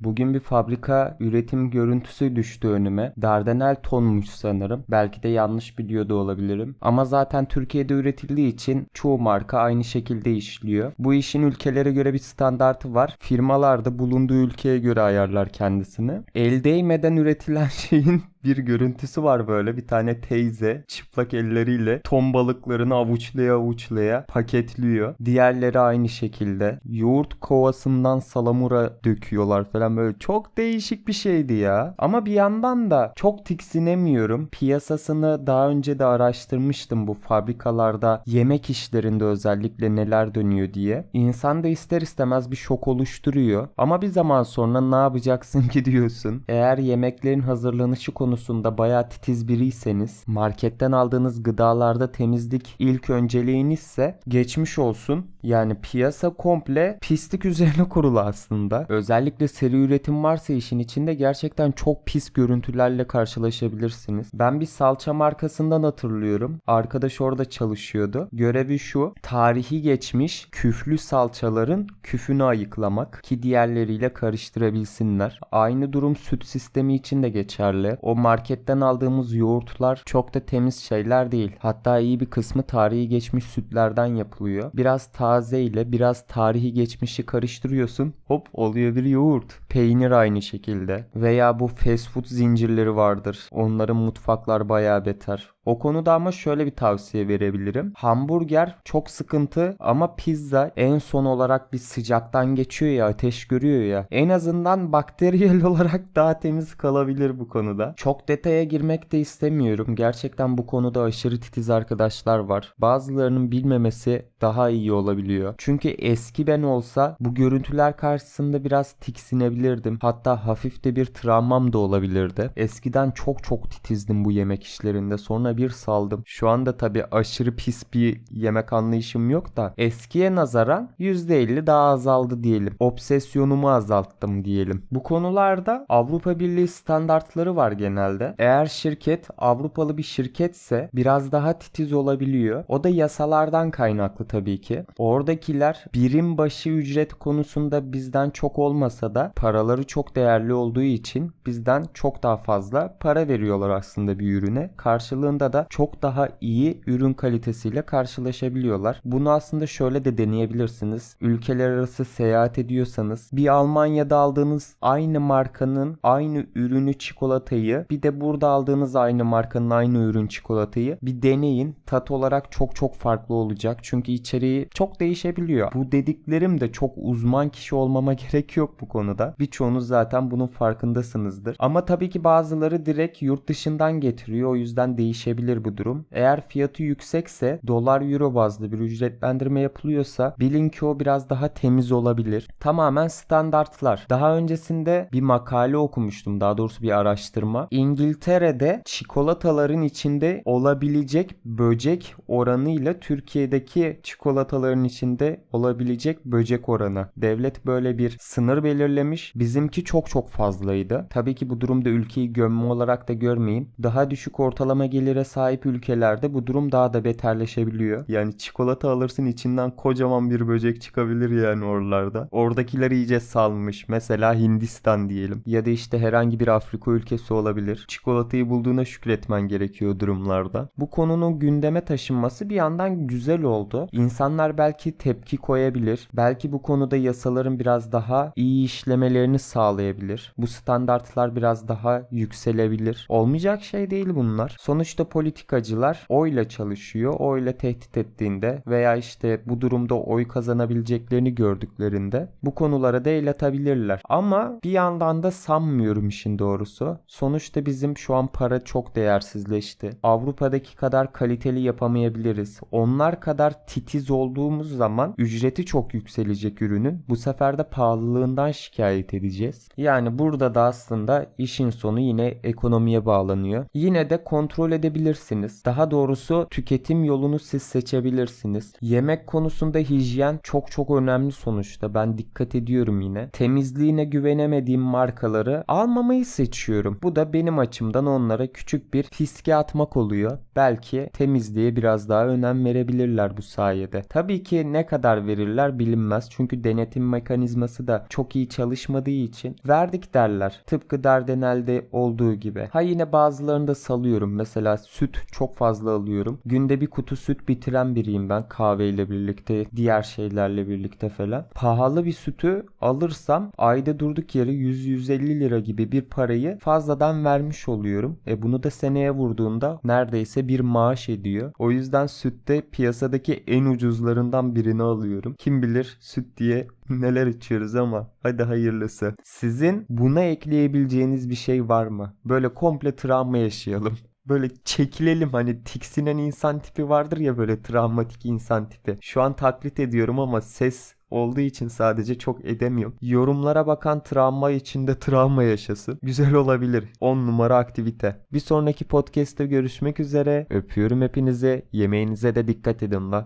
Bugün bir fabrika üretim görüntüsü düştü önüme. Dardanel tonmuş sanırım. Belki de yanlış biliyor da olabilirim. Ama zaten Türkiye'de üretildiği için çoğu marka aynı şekilde işliyor. Bu işin ülkelere göre bir standartı var. Firmalar da bulunduğu ülkeye göre ayarlar kendisini. El değmeden üretilen şeyin bir görüntüsü var böyle. Bir tane teyze çıplak elleriyle ton balıklarını avuçlaya avuçlaya paketliyor. Diğerleri aynı şekilde. Yoğurt kovasından salamura döküyorlar falan böyle. Çok değişik bir şeydi ya. Ama bir yandan da çok tiksinemiyorum. Piyasasını daha önce de araştırmıştım bu fabrikalarda yemek işlerinde özellikle neler dönüyor diye. İnsan da ister istemez bir şok oluşturuyor. Ama bir zaman sonra ne yapacaksın ki diyorsun. Eğer yemeklerin hazırlanışı konusunda bayağı titiz biriyseniz marketten aldığınız gıdalarda temizlik ilk önceliğinizse geçmiş olsun. Yani piyasa komple pislik üzerine kurulu aslında. Özellikle seri üretim varsa işin içinde gerçekten çok pis görüntülerle karşılaşabilirsiniz. Ben bir salça markasından hatırlıyorum. Arkadaş orada çalışıyordu. Görevi şu. Tarihi geçmiş küflü salçaların küfünü ayıklamak ki diğerleriyle karıştırabilsinler. Aynı durum süt sistemi için de geçerli. O marketten aldığımız yoğurtlar çok da temiz şeyler değil. Hatta iyi bir kısmı tarihi geçmiş sütlerden yapılıyor. Biraz taze ile biraz tarihi geçmişi karıştırıyorsun. Hop oluyor bir yoğurt. Peynir aynı şekilde. Veya bu fast food zincirleri vardır. Onların mutfaklar bayağı beter. O konuda ama şöyle bir tavsiye verebilirim. Hamburger çok sıkıntı ama pizza en son olarak bir sıcaktan geçiyor ya ateş görüyor ya. En azından bakteriyel olarak daha temiz kalabilir bu konuda. Çok detaya girmek de istemiyorum. Gerçekten bu konuda aşırı titiz arkadaşlar var. Bazılarının bilmemesi daha iyi olabiliyor. Çünkü eski ben olsa bu görüntüler karşısında biraz tiksinebilirdim. Hatta hafif de bir travmam da olabilirdi. Eskiden çok çok titizdim bu yemek işlerinde. Sonra bir saldım. Şu anda tabi aşırı pis bir yemek anlayışım yok da eskiye nazaran %50 daha azaldı diyelim. Obsesyonumu azalttım diyelim. Bu konularda Avrupa Birliği standartları var genelde. Eğer şirket Avrupalı bir şirketse biraz daha titiz olabiliyor. O da yasalardan kaynaklı tabii ki. Oradakiler birim başı ücret konusunda bizden çok olmasa da paraları çok değerli olduğu için bizden çok daha fazla para veriyorlar aslında bir ürüne. Karşılığında da çok daha iyi ürün kalitesiyle karşılaşabiliyorlar. Bunu aslında şöyle de deneyebilirsiniz. Ülkeler arası seyahat ediyorsanız bir Almanya'da aldığınız aynı markanın aynı ürünü çikolatayı bir de burada aldığınız aynı markanın aynı ürün çikolatayı bir deneyin. Tat olarak çok çok farklı olacak. Çünkü içeriği çok değişebiliyor. Bu dediklerim de çok uzman kişi olmama gerek yok bu konuda. Birçoğunuz zaten bunun farkındasınızdır. Ama tabii ki bazıları direkt yurt dışından getiriyor. O yüzden değişebilir bu durum. Eğer fiyatı yüksekse dolar euro bazlı bir ücretlendirme yapılıyorsa bilin ki o biraz daha temiz olabilir. Tamamen standartlar. Daha öncesinde bir makale okumuştum. Daha doğrusu bir araştırma. İngiltere'de çikolataların içinde olabilecek böcek oranıyla Türkiye'deki çikolataların içinde olabilecek böcek oranı. Devlet böyle bir sınır belirlemiş. Bizimki çok çok fazlaydı. Tabii ki bu durumda ülkeyi gömme olarak da görmeyin. Daha düşük ortalama gelire sahip ülkelerde bu durum daha da beterleşebiliyor. Yani çikolata alırsın içinden kocaman bir böcek çıkabilir yani oralarda. Oradakiler iyice salmış. Mesela Hindistan diyelim. Ya da işte herhangi bir Afrika ülkesi olabilir. Çikolatayı bulduğuna şükretmen gerekiyor durumlarda. Bu konunun gündeme taşınması bir yandan güzel oldu. İnsanlar belki tepki koyabilir. Belki bu konuda yasaların biraz daha iyi işlemelerini sağlayabilir. Bu standartlar biraz daha yükselebilir. Olmayacak şey değil bunlar. Sonuçta politikacılar oyla çalışıyor. Oyla tehdit ettiğinde veya işte bu durumda oy kazanabileceklerini gördüklerinde bu konulara el atabilirler. Ama bir yandan da sanmıyorum işin doğrusu. Sonuçta bizim şu an para çok değersizleşti. Avrupa'daki kadar kaliteli yapamayabiliriz. Onlar kadar titiz olduğumuz zaman ücreti çok yükselecek ürünün. Bu sefer de pahalılığından şikayet edeceğiz. Yani burada da aslında işin sonu yine ekonomiye bağlanıyor. Yine de kontrol edebilirsiniz. Daha doğrusu tüketim yolunu siz seçebilirsiniz. Yemek konusunda hijyen çok çok önemli sonuçta. Ben dikkat ediyorum yine. Temizliğine güvenemediğim markaları almamayı seçiyorum. Bu da benim açımdan onlara küçük bir fiske atmak oluyor. Belki temizliğe biraz daha önem verebilirler bu sayede. Tabii ki ne kadar verirler bilinmez. Çünkü denetim mekanizması da çok iyi çalışmadığı için verdik derler. Tıpkı Dardanel'de olduğu gibi. Ha yine bazılarını da salıyorum. Mesela süt çok fazla alıyorum. Günde bir kutu süt bitiren biriyim ben kahveyle birlikte, diğer şeylerle birlikte falan. Pahalı bir sütü alırsam ayda durduk yere 100-150 lira gibi bir parayı fazladan vermiş oluyorum. E bunu da seneye vurduğumda neredeyse bir maaş ediyor. O yüzden sütte piyasadaki en ucuzlarından birini alıyorum. Kim bilir süt diye neler içiyoruz ama hadi hayırlısı. Sizin buna ekleyebileceğiniz bir şey var mı? Böyle komple travma yaşayalım. Böyle çekilelim hani tiksinen insan tipi vardır ya böyle travmatik insan tipi. Şu an taklit ediyorum ama ses olduğu için sadece çok edemiyorum. Yorumlara bakan travma içinde travma yaşasın. Güzel olabilir. 10 numara aktivite. Bir sonraki podcast'te görüşmek üzere. Öpüyorum hepinize. Yemeğinize de dikkat edin la.